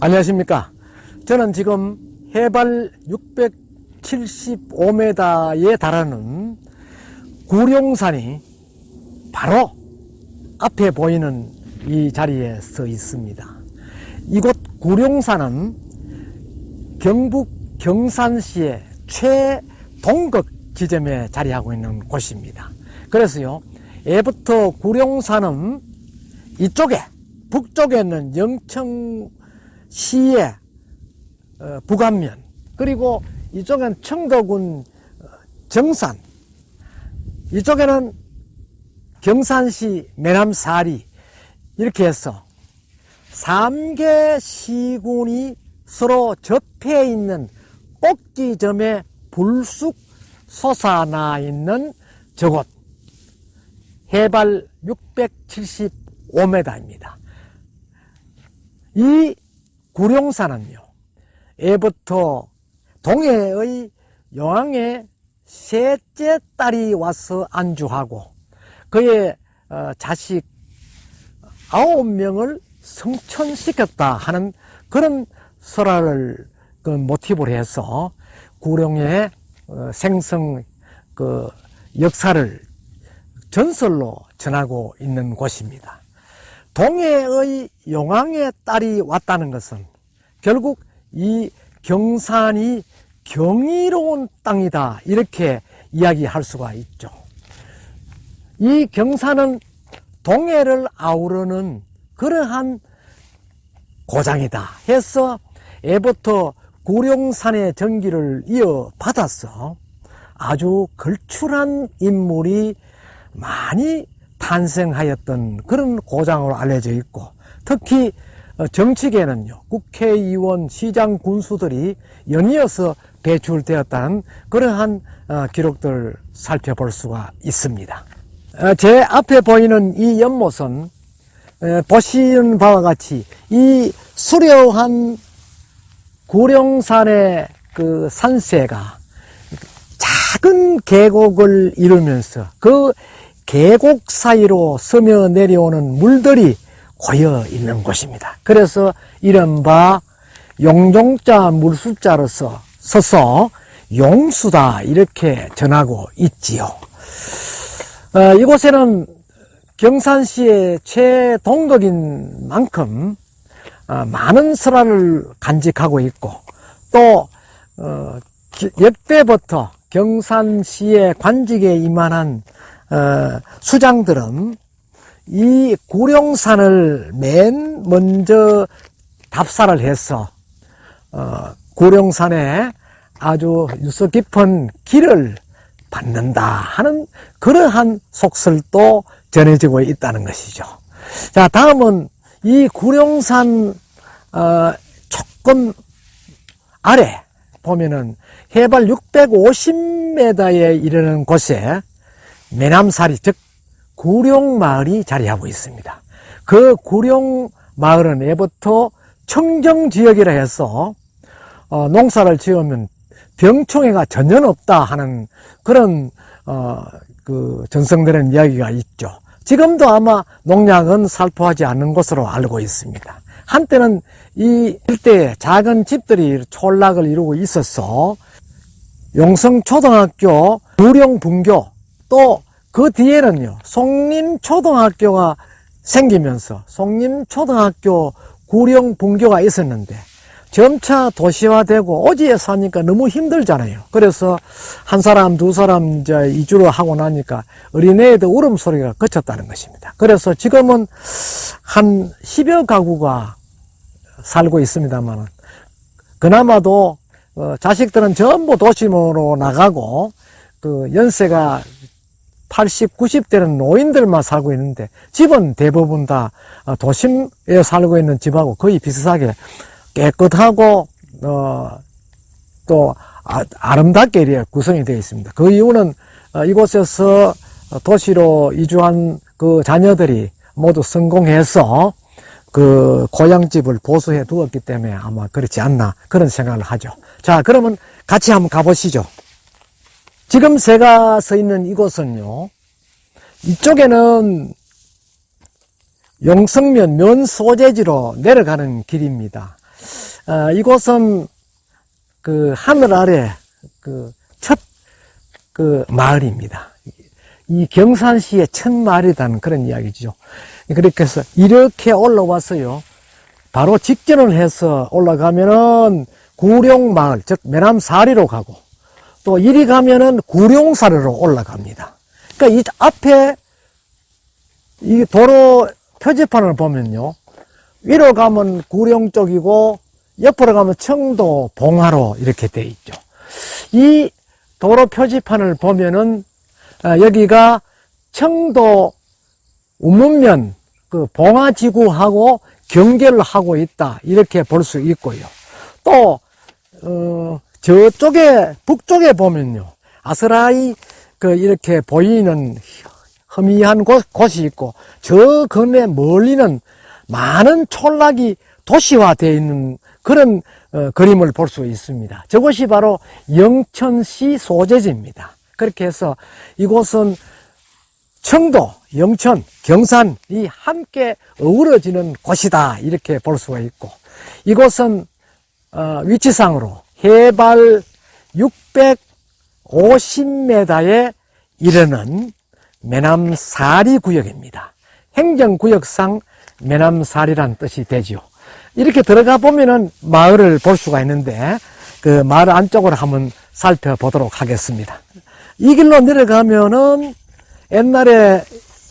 안녕하십니까. 저는 지금 해발 675m에 달하는 구룡산이 바로 앞에 보이는 이 자리에 서 있습니다. 이곳 구룡산은 경북 경산시의 최동극 지점에 자리하고 있는 곳입니다. 그래서요, 예부터 구룡산은 이쪽에, 북쪽에 있는 영천 시의 어, 북안면, 그리고 이쪽엔 청도군 어, 정산, 이쪽에는 경산시 매남사리, 이렇게 해서 3개 시군이 서로 접해 있는 꼭지점에 불쑥 솟아나 있는 저곳 해발 675m입니다. 이 구룡산은요, 예부터 동해의 영왕의 셋째 딸이 와서 안주하고 그의 어, 자식 아홉 명을 성천시켰다 하는 그런 설화를 그 모티브로 해서 구룡의 어, 생성 그 역사를 전설로 전하고 있는 곳입니다. 동해의 용왕의 딸이 왔다는 것은 결국 이 경산이 경이로운 땅이다 이렇게 이야기할 수가 있죠. 이 경산은 동해를 아우르는 그러한 고장이다 해서 예부터 구룡산의 전기를 이어받아서 아주 걸출한 인물이 많이 탄생하였던 그런 고장으로 알려져 있고 특히 어, 정치계는요 국회의원 시장 군수들이 연이어서 배출되었다는 그러한 어, 기록들을 살펴볼 수가 있습니다. 어, 제 앞에 보이는 이 연못은 에, 보시는 바와 같이 이 수려한 구룡산의 그 산세가 작은 계곡을 이루면서 그 계곡 사이로 스며 내려오는 물들이 고여 있는 곳입니다. 그래서 이른바 용종자 물술자로서 서서 용수다 이렇게 전하고 있지요. 어, 이곳에는 경산시의 최동극인 만큼 어, 많은 설화를 간직하고 있고 또 어, 기- 역대부터 경산시의 관직에 임한한 어, 수장들은 이 구룡산을 맨 먼저 답사를 해서 어, 구룡산에 아주 유서 깊은 길을 받는다 하는 그러한 속설도 전해지고 있다는 것이죠. 자, 다음은 이 구룡산 어, 조금 아래 보면은 해발 650m에 이르는 곳에 매남사리 즉 구룡마을이 자리하고 있습니다. 그 구룡마을은 예부터 청정지역이라 해서 어, 농사를 지으면 병충해가 전혀 없다 하는 그런 어, 그 전성되는 이야기가 있죠. 지금도 아마 농약은 살포하지 않는 것으로 알고 있습니다. 한때는 이 일대에 작은 집들이 촌락을 이루고 있어서 용성초등학교, 구룡분교, 또 그 뒤에는요, 송림초등학교가 생기면서 송림초등학교, 구룡분교가 있었는데 점차 도시화되고 어지에 사니까 너무 힘들잖아요. 그래서 한 사람, 두 사람 이제 이주를 하고 나니까 어린애들 울음소리가 그쳤다는 것입니다. 그래서 지금은 한 10여 가구가 살고 있습니다만 그나마도 어, 자식들은 전부 도심으로 나가고 그 연세가 80, 90대는 노인들만 살고 있는데 집은 대부분 다 어, 도심에 살고 있는 집하고 거의 비슷하게 깨끗하고 어, 또 아, 이렇게 구성이 되어 있습니다. 그 이유는 어, 이곳에서 도시로 이주한 그 자녀들이 모두 성공해서 그 고향집을 보수해 두었기 때문에 아마 그렇지 않나 그런 생각을 하죠. 자, 그러면 같이 한번 가보시죠. 지금 제가 서 있는 이곳은요, 이쪽에는 용성면 면 소재지로 내려가는 길입니다. 어, 이곳은 그 하늘 아래 그첫그 마을입니다. 이 경산시의 첫 마을이라는 그런 이야기죠. 그렇게 해서 이렇게 올라와서요. 바로 직전을 해서 올라가면은 구룡마을, 즉 매남 사리로 가고 또 이리 가면은 구룡사리로 올라갑니다. 그러니까 이 앞에 이 도로 표지판을 보면요. 위로 가면 구룡 쪽이고 옆으로 가면 청도 봉화로 이렇게 돼 있죠. 이 도로 표지판을 보면은 아, 여기가 청도 우문면 그 봉화지구하고 경계를 하고 있다 이렇게 볼 수 있고요. 또 어, 저쪽에 북쪽에 보면요 아스라이 그 이렇게 보이는 허미한 곳, 곳이 있고 저 건에 멀리는 많은 촌락이 도시화되어 있는 그런 어, 그림을 볼 수 있습니다. 저것이 바로 영천시 소재지입니다. 그렇게 해서 이곳은 청도, 영천, 경산이 함께 어우러지는 곳이다 이렇게 볼 수가 있고 이곳은 어, 위치상으로 해발 650m에 이르는 매남 사리 구역입니다. 행정구역상 매남 사리란 뜻이 되지요. 이렇게 들어가 보면은 마을을 볼 수가 있는데 그 마을 안쪽으로 한번 살펴보도록 하겠습니다. 이 길로 내려가면은 옛날에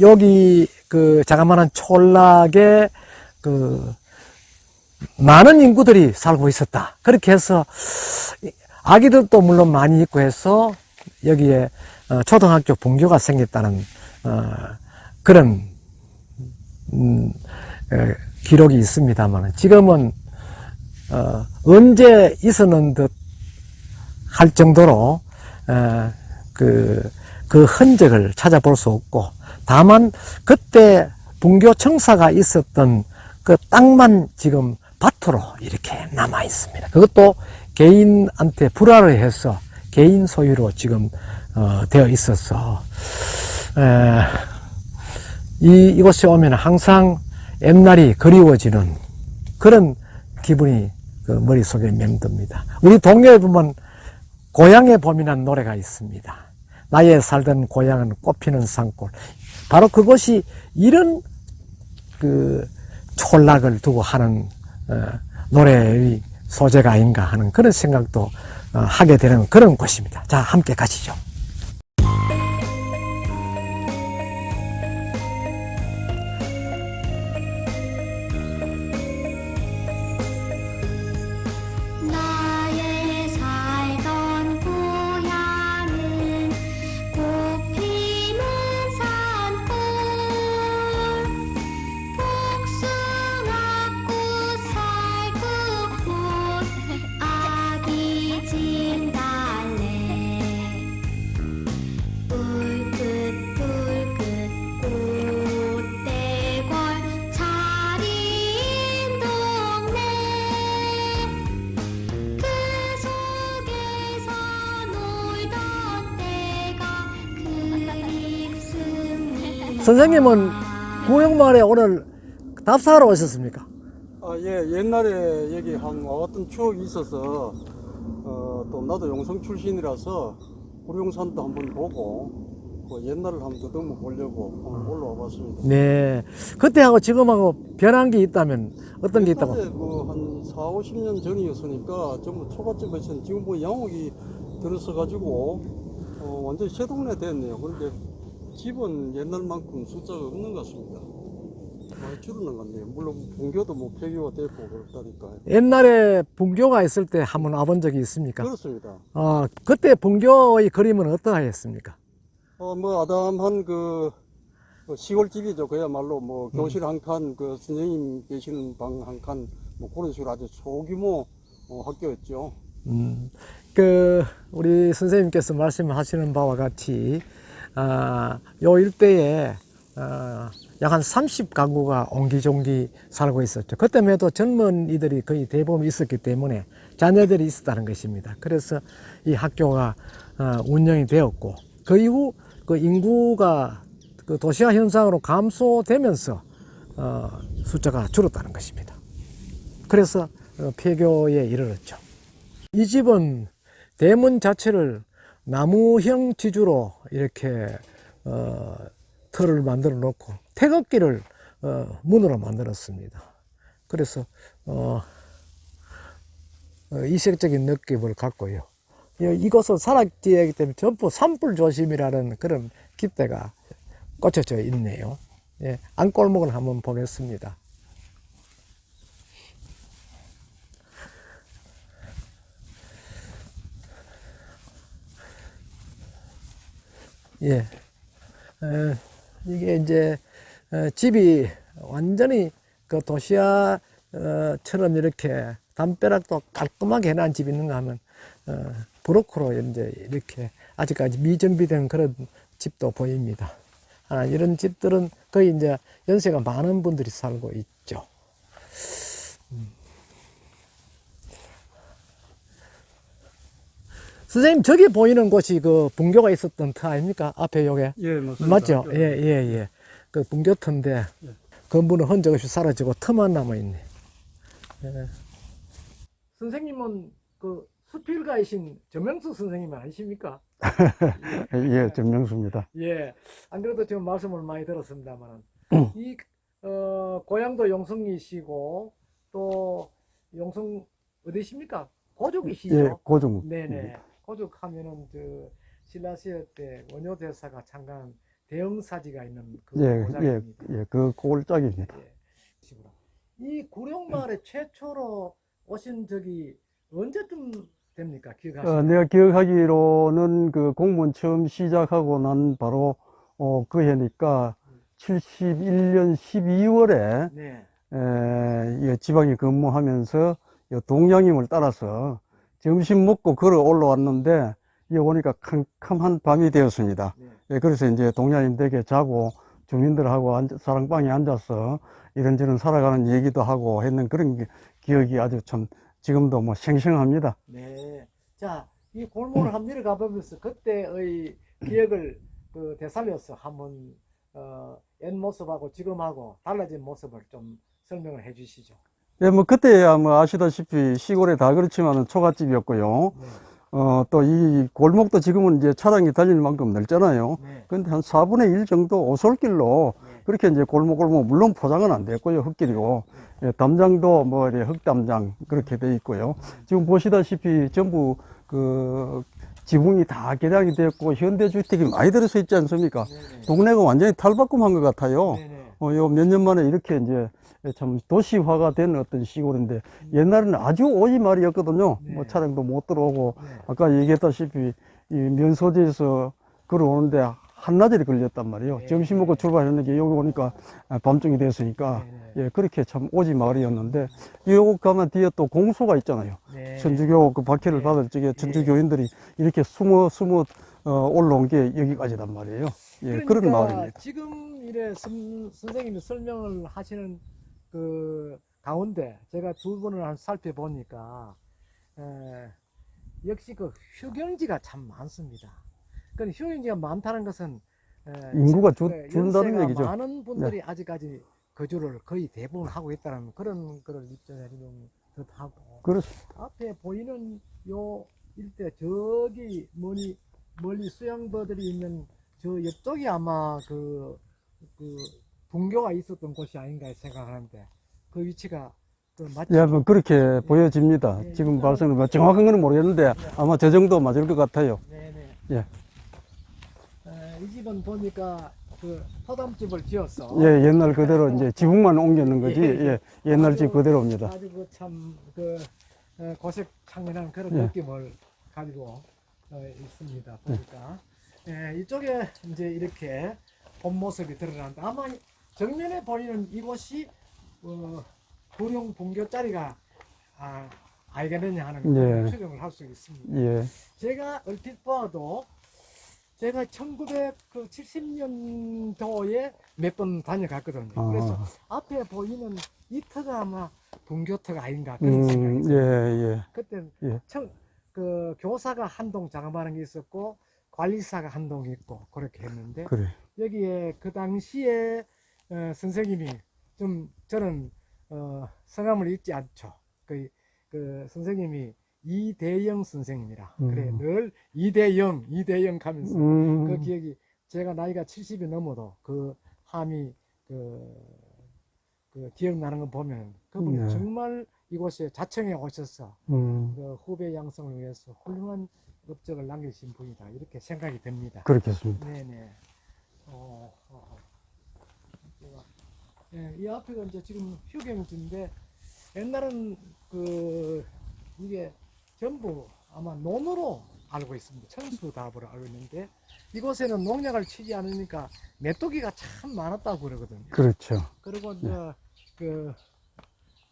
여기 그 자그마한 촌락에 그 많은 인구들이 살고 있었다. 그렇게 해서 아기들도 물론 많이 있고 해서 여기에 어, 초등학교 분교가 생겼다는 어, 그런 음, 에, 기록이 있습니다만 지금은 어, 언제 있었는 듯 할 정도로 에, 그, 그 흔적을 찾아볼 수 없고 다만 그때 분교 청사가 있었던 그 땅만 지금 밭으로 이렇게 남아 있습니다. 그것도 개인한테 불화를 해서 개인 소유로 지금 어, 되어 있어서 에, 이 이곳에 오면 항상 옛날이 그리워지는 그런 기분이 그 머릿속에 맴듭니다. 우리 동네에 보면 고향의 봄이라는 노래가 있습니다. 나의 살던 고향은 꽃피는 산골. 바로 그것이 이런 그 촌락을 두고 하는 어, 노래의 소재가 아닌가 하는 그런 생각도 어, 하게 되는 그런 곳입니다. 자, 함께 가시죠. 선생님은 구룡마을에 오늘 답사하러 오셨습니까? 아, 예, 옛날에 여기 한 어떤 추억이 있어서, 어, 또 나도 용성 출신이라서 구룡산도 한번 보고, 그 옛날을 한번 더듬어 보려고 오늘 올라와 봤습니다. 네. 그때하고 지금하고 변한 게 있다면 어떤 게 있다고? 옛날에 그한 4, 50년 전이었으니까 전부 초가집에서는 지금 뭐 양옥이 들어서 가지고, 어, 완전 새 동네 됐네요. 그런데 집은 옛날만큼 숫자가 없는 것 같습니다. 많이 것 같네요. 물론 분교도 뭐 폐교가 됐고 그렇다니까. 옛날에 분교가 있을 때 한 번 와본 적이 있습니까? 그렇습니다. 어, 그때 분교의 그림은 어떠하였습니까? 어, 뭐, 아담한 그, 그 시골집이죠. 그야말로 뭐, 교실 한 칸, 그 선생님 계시는 방 한 칸, 뭐, 그런 식으로 아주 소규모 어, 학교였죠. 음, 그, 우리 선생님께서 말씀하시는 바와 같이, 아, 요 일대에, 아, 약한 30가구가 옹기종기 살고 있었죠. 그때만 해도 젊은 이들이 거의 대부분 있었기 때문에 자녀들이 있었다는 것입니다. 그래서 이 학교가 어, 운영이 되었고, 그 이후 그 인구가 그 도시화 현상으로 감소되면서 어, 숫자가 줄었다는 것입니다. 그래서 어, 폐교에 이르렀죠. 이 집은 대문 자체를 나무형 지주로 이렇게 어, 틀을 만들어 놓고 태극기를 어, 문으로 만들었습니다. 그래서 어, 어, 이색적인 느낌을 갖고요. 이- 이곳은 산악지이기 때문에 전부 산불 조심이라는 그런 깃대가 꽂혀져 있네요. 예, 안골목을 한번 보겠습니다. 예, 에, 이게 이제 에, 집이 완전히 그 도시화처럼 이렇게 담벼락도 깔끔하게 해놓은 집이 있는가 하면 어, 브로커로 이제 이렇게 아직까지 미정비된 그런 집도 보입니다. 아, 이런 집들은 거의 이제 연세가 많은 분들이 살고 있죠. 선생님, 저기 보이는 곳이 그 분교가 있었던 터 아닙니까? 앞에 요게. 예, 맞습니다. 맞죠? 예, 예, 예. 그 분교 터인데, 건물은 흔적 없이 사라지고 터만 남아 있네. 예. 선생님은 그 수필가이신 정명수 선생님 아니십니까? 예, 정명수입니다. 예. 안 그래도 지금 말씀을 많이 들었습니다만, 이, 어, 고향도 용성이시고, 또, 용성, 어디십니까? 고족이시죠? 예, 고종. 네네. 고족 하면은, 저, 신라 시대 때 원효 대사가 참가한 대형 사지가 있는 그 예, 예, 고장입니다. 예, 그 꼴짝입니다. 예. 이 구룡마을에 최초로 오신 적이 언제쯤 됩니까? 기억하시나요? 어, 내가 기억하기로는 그 공무원 처음 시작하고 난 바로 어, 그 해니까 71년 12월에 네. 에, 이 지방에 근무하면서 이 동양임을 따라서 점심 먹고 걸어 올라왔는데 이 오니까 캄캄한 밤이 되었습니다. 네. 예, 그래서 이제 동양임 댁에 자고 주민들하고 앉- 사랑방에 앉아서 이런저런 살아가는 얘기도 하고 했는 그런 기- 기억이 아주 참 지금도 뭐 생생합니다. 네. 자, 이 골목을 한번 내려가 보면서 그때의 기억을 그 되살려서 한번 어, 옛 모습하고 지금하고 달라진 모습을 좀 설명을 해 주시죠. 예, 뭐 그때야 뭐 아시다시피 시골에 다 그렇지만은 초가집이었고요. 네. 어, 또 이 골목도 지금은 이제 차량이 달릴 만큼 넓잖아요. 네. 근데 한 4분의 1 정도 오솔길로 네. 그렇게 이제 골목골목 물론 포장은 안 됐고요. 흙길이고. 예, 담장도 뭐 이렇게 흙담장 그렇게 돼 있고요. 지금 보시다시피 전부 그 지붕이 다 개량이 됐고 현대주택이 많이 들어서 있지 않습니까? 네네. 동네가 완전히 탈바꿈한 것 같아요. 네네. 어, 요 몇 년 만에 이렇게 이제 참 도시화가 된 어떤 시골인데 옛날에는 아주 오지 말이었거든요. 네. 뭐 차량도 못 들어오고 네. 아까 얘기했다시피 이 면소지에서 걸어오는데 한나절이 걸렸단 말이에요. 네. 점심 먹고 출발했는데 여기 오니까 아, 밤중이 됐으니까 네. 예 그렇게 참 오지 마을이었는데 여기 가면 뒤에 또 공소가 있잖아요. 네. 천주교 그 박해를 네. 받을 적에 천주교인들이 이렇게 숨어 숨어 어, 올라온 게 여기까지단 말이에요. 예 그런 그러니까 마을입니다. 지금 이래 선, 선생님이 설명을 하시는 그 가운데 제가 두 분을 한 살펴보니까 에, 역시 그 휴경지가 참 많습니다. 그 휴경지가 많다는 것은 에, 인구가 주- 그 준다는 연세가 얘기죠. 네. 많은 분들이 아직까지 거주를 거의 대부분 하고 있다는 그런 그런 입장에 좀 듯하고 그렇습니다. 앞에 보이는 요 일대 저기 멀리 멀리 수양버들이 있는 저 옆쪽이 아마 그, 그 분교가 있었던 곳이 아닌가 생각하는데 그 위치가 그 맞죠? 예, 뭐 그렇게 보여집니다. 예, 지금 말씀은 뭐 정확한 건 모르겠는데 아마 저 정도 맞을 것 같아요. 네네. 예. 에, 이 집은 보니까 그 허담집을 지었어. 예, 옛날 그대로 이제 지붕만 옮겼는 거지. 예. 예, 옛날 집 그대로입니다. 아주 그참그 고색창연한 그런 예. 느낌을 가지고 어, 있습니다. 보니까 예, 이쪽에 이제 이렇게 본 모습이 드러난다. 아마 정면에 보이는 이곳이 어, 구룡 분교 자리가 아, 알겠느냐 하는 예. 추정을 할 수 있습니다. 예, 제가 얼핏 봐도 제가 그 1970년도에 몇 번 다녀갔거든요. 아. 그래서 앞에 보이는 이 터가 아마 분교터가 아닌가 그런 생각이 음, 예, 있어요. 예. 그때 예. 청, 그 교사가 한동 장만한 게 있었고 관리사가 한동 있고 그렇게 했는데 그래. 여기에 그 당시에 어, 선생님이 좀 저는 어, 성함을 잊지 않죠. 그 그 선생님이 이대영 선생님이라 음. 그래 늘 이대영 이대영 하면서 음, 그 기억이 제가 나이가 70이 넘어도 그 함이 그, 그 기억나는 거 보면 그분이 네. 정말 이곳에 자청에 오셔서 음, 그 후배 양성을 위해서 훌륭한 업적을 남기신 분이다 이렇게 생각이 됩니다. 그렇겠습니다. 네네. 어, 어. 예, 이 앞에가 이제 지금 휴경지인데 옛날은 그 이게 전부 아마 논으로 알고 있습니다. 천수답으로 알고 있는데 이곳에는 농약을 치지 않으니까 메뚜기가 참 많았다고 그러거든요. 그렇죠. 그리고 이제 그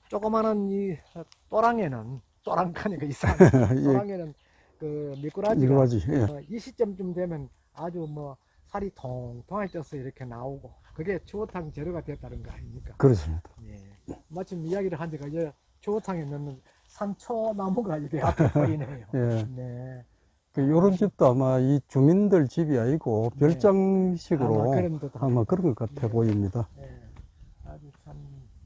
조그마한 이 또랑에는 또랑카니까 이상 예, 또랑에는 그 미꾸라지가. 예. 어, 이 시점쯤 되면 아주 뭐 살이 통통할 쪄서 이렇게 나오고 그게 추어탕 재료가 됐다는 거 아닙니까? 그렇습니다. 예. 마침 이야기를 한 데가 이 추어탕에 넣는 산초 나무가 이게 앞에 보이네요. 예. 네. 그 요런 집도 아마 이 주민들 집이 아니고 네. 별장식으로 아마 그런 듯 아마 그런 것 같아 네. 보입니다. 예. 아주 참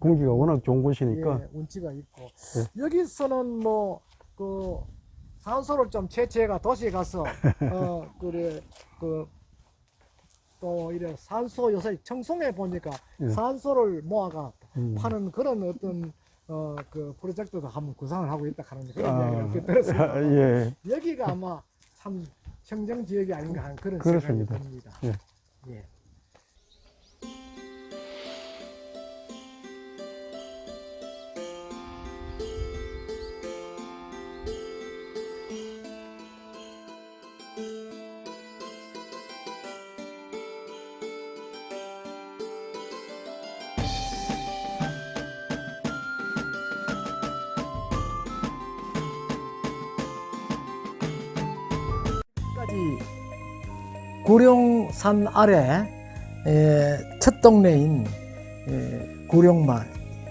공기가 워낙 좋은 곳이니까 예, 운치가 있고 네. 여기서는 뭐 그 산소를 좀 채취해가 도시에 가서 어 그래 그 또 이래 산소 요새 청송에 보니까 예. 산소를 모아가 음. 파는 그런 어떤 어 그 프로젝트도 한번 구상을 하고 있다 하는 그런 아, 이야기를 들었습니다. 예. 여기가 아마 참 청정 지역이 아닌가 하는 그런 그렇습니다. 생각이 듭니다. 예. 예. 까지 구룡산 아래 에, 첫 동네인 에, 구룡마을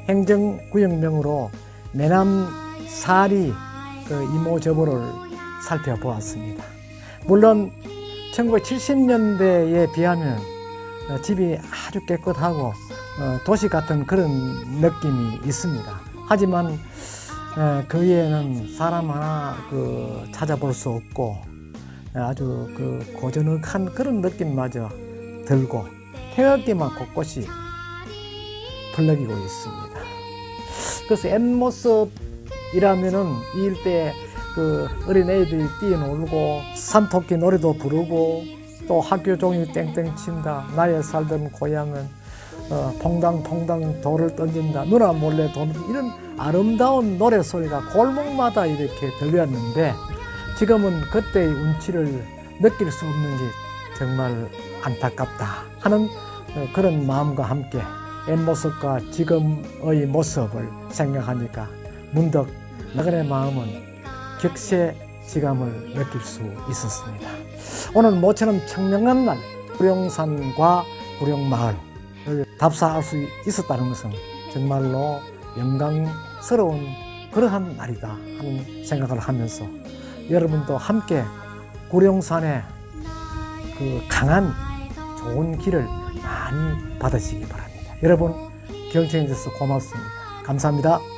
행정구역명으로 매남 사리 그 이모저모를 살펴보았습니다. 물론 1970년대에 비하면 어, 집이 아주 깨끗하고 어, 도시 같은 그런 느낌이 있습니다. 하지만 에, 그 위에는 사람 하나 그 찾아볼 수 없고 아주 그 고즈넉한 그런 느낌마저 들고 태극기만 곳곳이 펄럭이고 있습니다. 그래서 옛모습이라면은 이 일대 그 어린애들이 뛰어놀고 산토끼 노래도 부르고 또 학교 종이 땡땡 친다 나의 살던 고향은 어, 퐁당퐁당 돌을 던진다 누나 몰래 돈 이런 아름다운 노래 소리가 골목마다 이렇게 들렸는데 지금은 그때의 운치를 느낄 수 없는 게 정말 안타깝다 하는 어, 그런 마음과 함께 옛 모습과 지금의 모습을 생각하니까 문득 나그네 마음은 격세 지감을 느낄 수 있었습니다. 오늘 모처럼 청명한 날 구룡산과 구룡마을을 답사할 수 있었다는 것은 정말로 영광스러운 그러한 날이다 하는 생각을 하면서 여러분도 함께 구룡산의 그 강한 좋은 길을 많이 받으시기 바랍니다. 여러분 경청해 주셔서 고맙습니다. 감사합니다.